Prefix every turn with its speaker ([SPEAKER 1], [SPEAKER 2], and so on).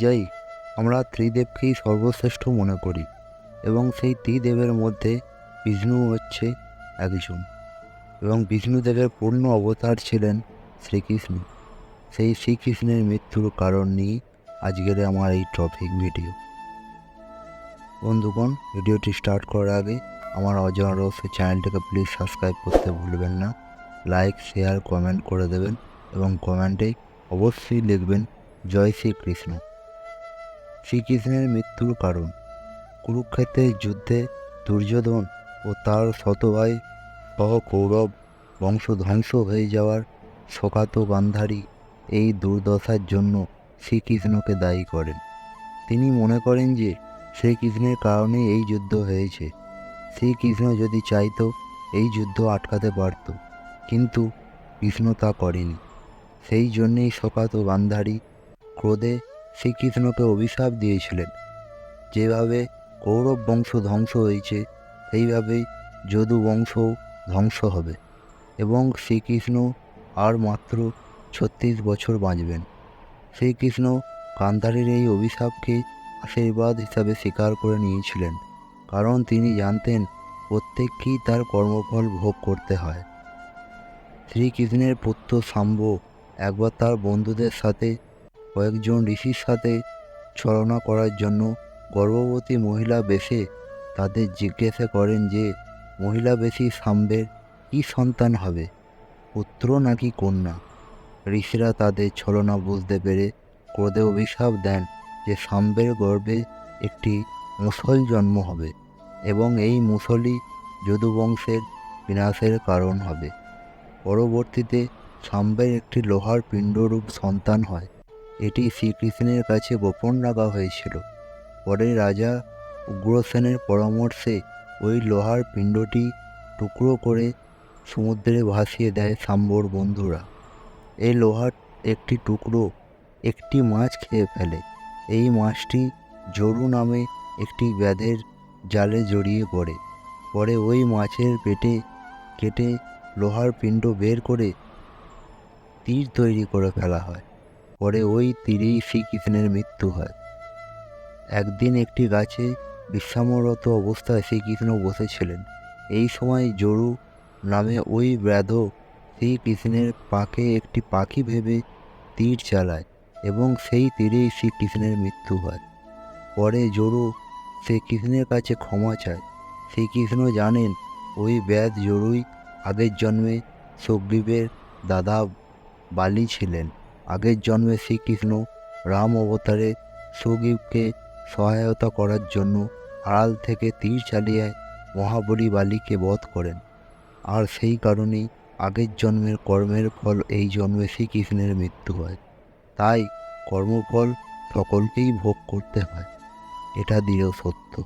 [SPEAKER 1] অনুযায়ী আমরা ত্রিদেবকেই সর্বশ্রেষ্ঠ মনে করি এবং সেই ত্রিদেবের মধ্যে বিষ্ণু হচ্ছে একজন এবং বিষ্ণুদেবের পূর্ণ অবতার ছিলেন শ্রীকৃষ্ণ। সেই শ্রীকৃষ্ণের মৃত্যুর কারণ নিয়ে আজকের আমার এই টপিক ভিডিও বন্ধুগণ, ভিডিওটি স্টার্ট করার আগে আমার অজানা রহস্য চ্যানেলটিকে প্লিজ সাবস্ক্রাইব করতে ভুলবেন না। লাইক শেয়ার কমেন্ট করে দেবেন এবং কমেন্টে অবশ্যই লিখবেন, জয় শ্রীকৃষ্ণ। শ্রীকৃষ্ণের মৃত্যুর কারণ। কুরুক্ষেত্রের যুদ্ধে দুর্যোধন ও তার শতভাই সহ কৌরব বংশ ধ্বংস হয়ে যাওয়ার শোকাত গান্ধারী এই দুর্দশার জন্য শ্রীকৃষ্ণকে দায়ী করেন। তিনি মনে করেন যে শ্রীকৃষ্ণের কারণে এই যুদ্ধ হয়েছে। শ্রীকৃষ্ণ যদি চাইতো এই যুদ্ধ আটকাতে পারত, কিন্তু কৃষ্ণ তা করেনি। সেই জন্যেই শোকাত গান্ধারী ক্রোধে শ্রীকৃষ্ণকে অভিশাপ দিয়েছিলেন। যেভাবে কৌরব বংশ ধ্বংস হয়েছে, সেইভাবেই যদু বংশ ধ্বংস হবে এবং শ্রীকৃষ্ণ আর মাত্র ছত্রিশ বছর বাঁচবেন। শ্রীকৃষ্ণ গান্ধারীর এই অভিশাপকে আশীর্বাদ হিসাবে স্বীকার করে নিয়েছিলেন, কারণ তিনি জানতেন প্রত্যেককেই তার কর্মফল ভোগ করতে হয়। শ্রীকৃষ্ণের পুত্র শাম্ব একবার তার বন্ধুদের সাথে কয়েকজন ঋষির সাথে ছলনা করার জন্য গর্ভবতী মহিলা বেশে তাদের জিজ্ঞাসা করেন যে, মহিলা বেশি শাম্বের কী সন্তান হবে? পুত্র নাকি কন্যা? ঋষিরা তাদের ছলনা বুঝতে পেরে ক্রোধে অভিশাপ দেন যে সাম্বের গর্ভে একটি মুসল জন্ম হবে এবং এই মুসলই যদুবংশের বিনাশের কারণ হবে। পরবর্তীতে সাম্বের একটি লোহার পিণ্ডরূপ সন্তান হয়। এটি শ্রীকৃষ্ণের কাছে গোপন রাখা হয়েছিল। পরে রাজা উগ্রসেনের পরামর্শে ওই লোহার পিণ্ডটি টুকরো করে সমুদ্রে ভাসিয়ে দেয় সাম্বর বন্ধুরা। এই লোহার একটি টুকরো একটি মাছ খেয়ে ফেলে। এই মাছটি জরু নামে একটি ব্যাধের জালে জড়িয়ে পড়ে। পরে ওই মাছের পেটে কেটে লোহার পিণ্ড বের করে তীর তৈরি করে ফেলা হয়। পরে ওই তীরেই শ্রীকৃষ্ণের মৃত্যু হয়। একদিন একটি গাছে বিশ্রামরত অবস্থায় শ্রীকৃষ্ণ বসেছিলেন। এই সময় জরু নামে ওই ব্যাধ শ্রীকৃষ্ণের পাকে একটি পাখি ভেবে তীর চালায় এবং সেই তীরেই শ্রীকৃষ্ণের মৃত্যু হয়। পরে জরু শ্রীকৃষ্ণের কাছে ক্ষমা চায়। শ্রীকৃষ্ণ জানেন ওই ব্যাধ জরুই আগের জন্মে সুগ্রীবের দাদা বালি ছিলেন। আগের জন্মে শ্রীকৃষ্ণ রাম অবতারে সুগ্রীবকে সহায়তা করার জন্য আড়াল থেকে তীর চালিয়ে মহাবলী বালিকে বধ করেন। আর সেই কারণেই আগের জন্মের কর্মের ফল এই জন্মে শ্রীকৃষ্ণের মৃত্যু হয়। তাই কর্মফল সকলকেই ভোগ করতে হয়। এটা দৃঢ় সত্য।